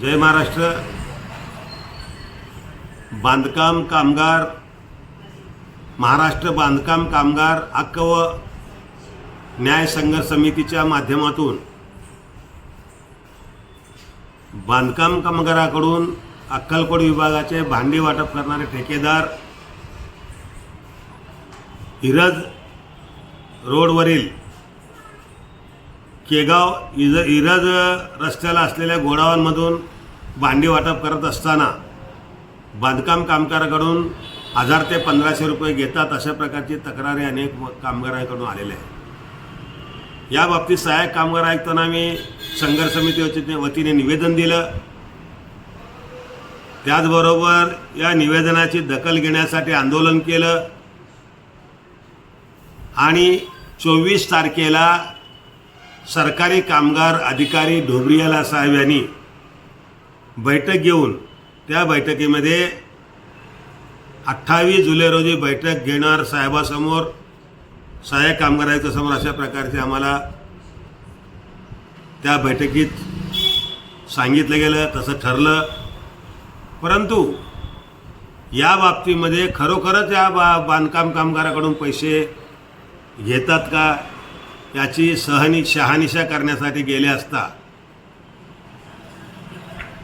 जय महाराष्ट्र. बांधकाम कामगार महाराष्ट्र बांधकाम कामगार हक्क व न्याय संघर्ष समितीच्या माध्यमातून बांधकाम कामगाराकडून अक्कलकोट विभागाचे भांडी वाटप करणारे ठेकेदार हिरज रोडवरील केगाव इज इरज रस्त्याला असलेल्या गोडावांमधून भांडी वाटप करत असताना बांधकाम कामगाराकडून हजार ते पंधराशे रुपये घेतात अशा प्रकारची तक्रारी अनेक कामगारांकडून आलेल्या आहे या बाबतीत सहाय्यक कामगार आयुक्तांना मी संघर्ष समिती वतीने निवेदन दिलं. त्याचबरोबर या निवेदनाची दखल घेण्यासाठी आंदोलन केलं. आणि चोवीस तारखेला सरकारी कामगार अधिकारी ढोबरियाला साहेब यांनी बैठक घेऊन त्या बैठकीमध्ये अठ्ठावीस जुलै रोजी बैठक घेणार साहेबासमोर सहाय्यक कामगारांच्या समोर अशा प्रकारचे आम्हाला त्या बैठकीत सांगितलं गेलं तसं ठरलं. परंतु या बाबतीमध्ये खरोखरच या बा बांधकाम कामगाराकडून पैसे घेतात का? याची सहनी शहानिशा करण्यासाठी गेले असता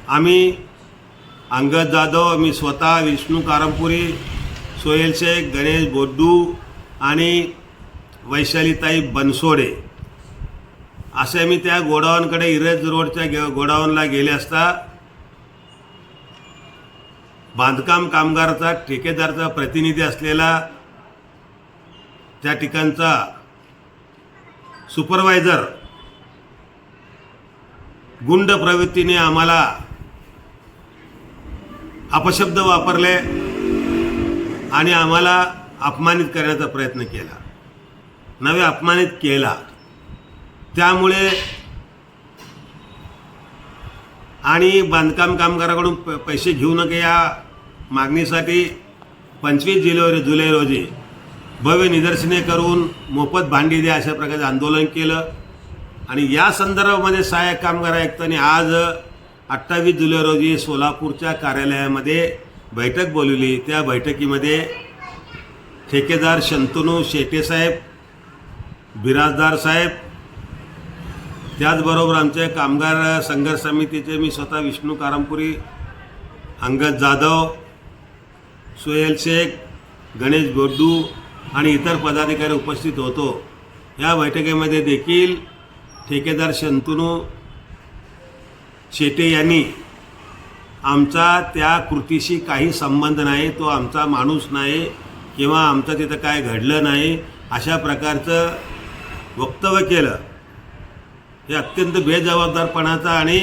आम्ही अंगद जाधव मी स्वतः विष्णू कारमपुरी सोहेल शेख गणेश बोड्डू आणि वैशालीताई बनसोडे असे मी त्या गोडाऊनकडे इरज रोडच्या गे गोडाऊनला गेले असता बांधकाम कामगाराचा ठेकेदारचा प्रतिनिधी असलेला त्या ठिकाणचा सुपरवायझर गुंड प्रवृत्तीने आम्हाला अपशब्द वापरले आणि आम्हाला अपमानित करण्याचा प्रयत्न केला. नवे अपमानित केला. त्यामुळे आणि बांधकाम कामगाराकडून प पैसे घेऊ नका या मागणीसाठी पंचवीस जुलै जुलै रोजी भव्य निदर्शने करून मोफत भांडी द्या अशा प्रकारचं आंदोलन केलं. आणि या संदर्भामध्ये सहाय्यक कामगार आयुक्तांनी आज अठ्ठावीस जुलै रोजी सोलापूरच्या कार्यालयामध्ये बैठक बोलवली. त्या बैठकीमध्ये ठेकेदार शंतनू शेटेसाहेब बिराजदार साहेब त्याचबरोबर आमचे कामगार संघर्ष समितीचे मी स्वतः विष्णू कारमपुरी अंगद जाधव सोहेल शेख गणेश बोड्डू आणि इतर पदाधिकारी उपस्थित होतो. या बैठकीमध्ये देखील ठेकेदार शंतनू शेटे यांनी आमचा त्या कृतीशी काही संबंध नाही तो आमचा माणूस नाही किंवा आमचं तिथं काय घडलं नाही अशा प्रकारचं वक्तव्य केलं. हे अत्यंत बेजबाबदारपणाचा आणि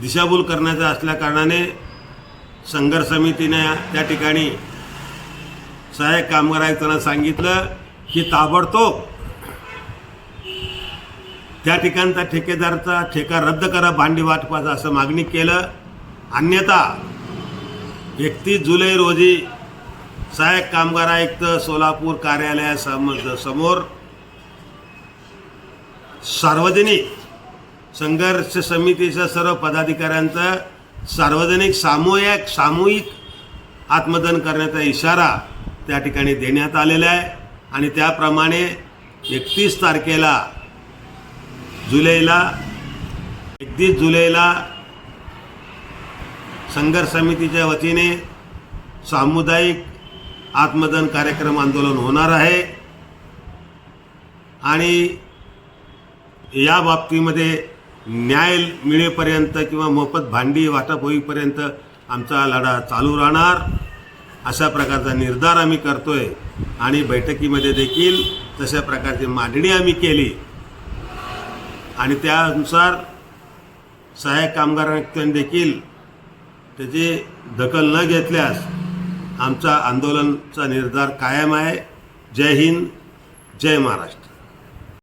दिशाभूल करण्याचा असल्याकारणाने संघर्ष समितीने त्या ठिकाणी सहाय्यक कामगार आयुक्तांना सांगितलं की ताबडतोब त्या ठिकाणचा ठेकेदारचा ठेका रद्द करा भांडी वाटपाचा असं मागणी केलं. अन्यथा एकतीस जुलै रोजी सहाय्यक कामगार आयुक्त सोलापूर कार्यालयासम समोर सार्वजनिक संघर्ष समितीच्या सर्व पदाधिकाऱ्यांचं सार्वजनिक सामूहिक सामूहिक आत्मदन करण्याचा इशारा त्या ठिकाणी देण्यात आलेलं आहे. आणि त्याप्रमाणे एकतीस तारखेला जुलैला एकतीस जुलैला संघर्ष समितीच्या वतीने सामुदायिक आत्मदन कार्यक्रम आंदोलन होणार आहे. आणि या बाबतीमध्ये न्याय मिळेपर्यंत किंवा मोफत भांडी वाटप होईपर्यंत आमचा लढा चालू राहणार. अशा प्रकारचा निर्धार आम्ही करतोय. आणि बैठकीमध्ये देखील तशा प्रकारची मांडणी आम्ही केली. आणि त्यानुसार सहाय्यक कामगार आयुक्तांनी देखील त्याची दखल न घेतल्यास आमचा आंदोलनचा निर्धार कायम आहे. जय हिंद जय महाराष्ट्र.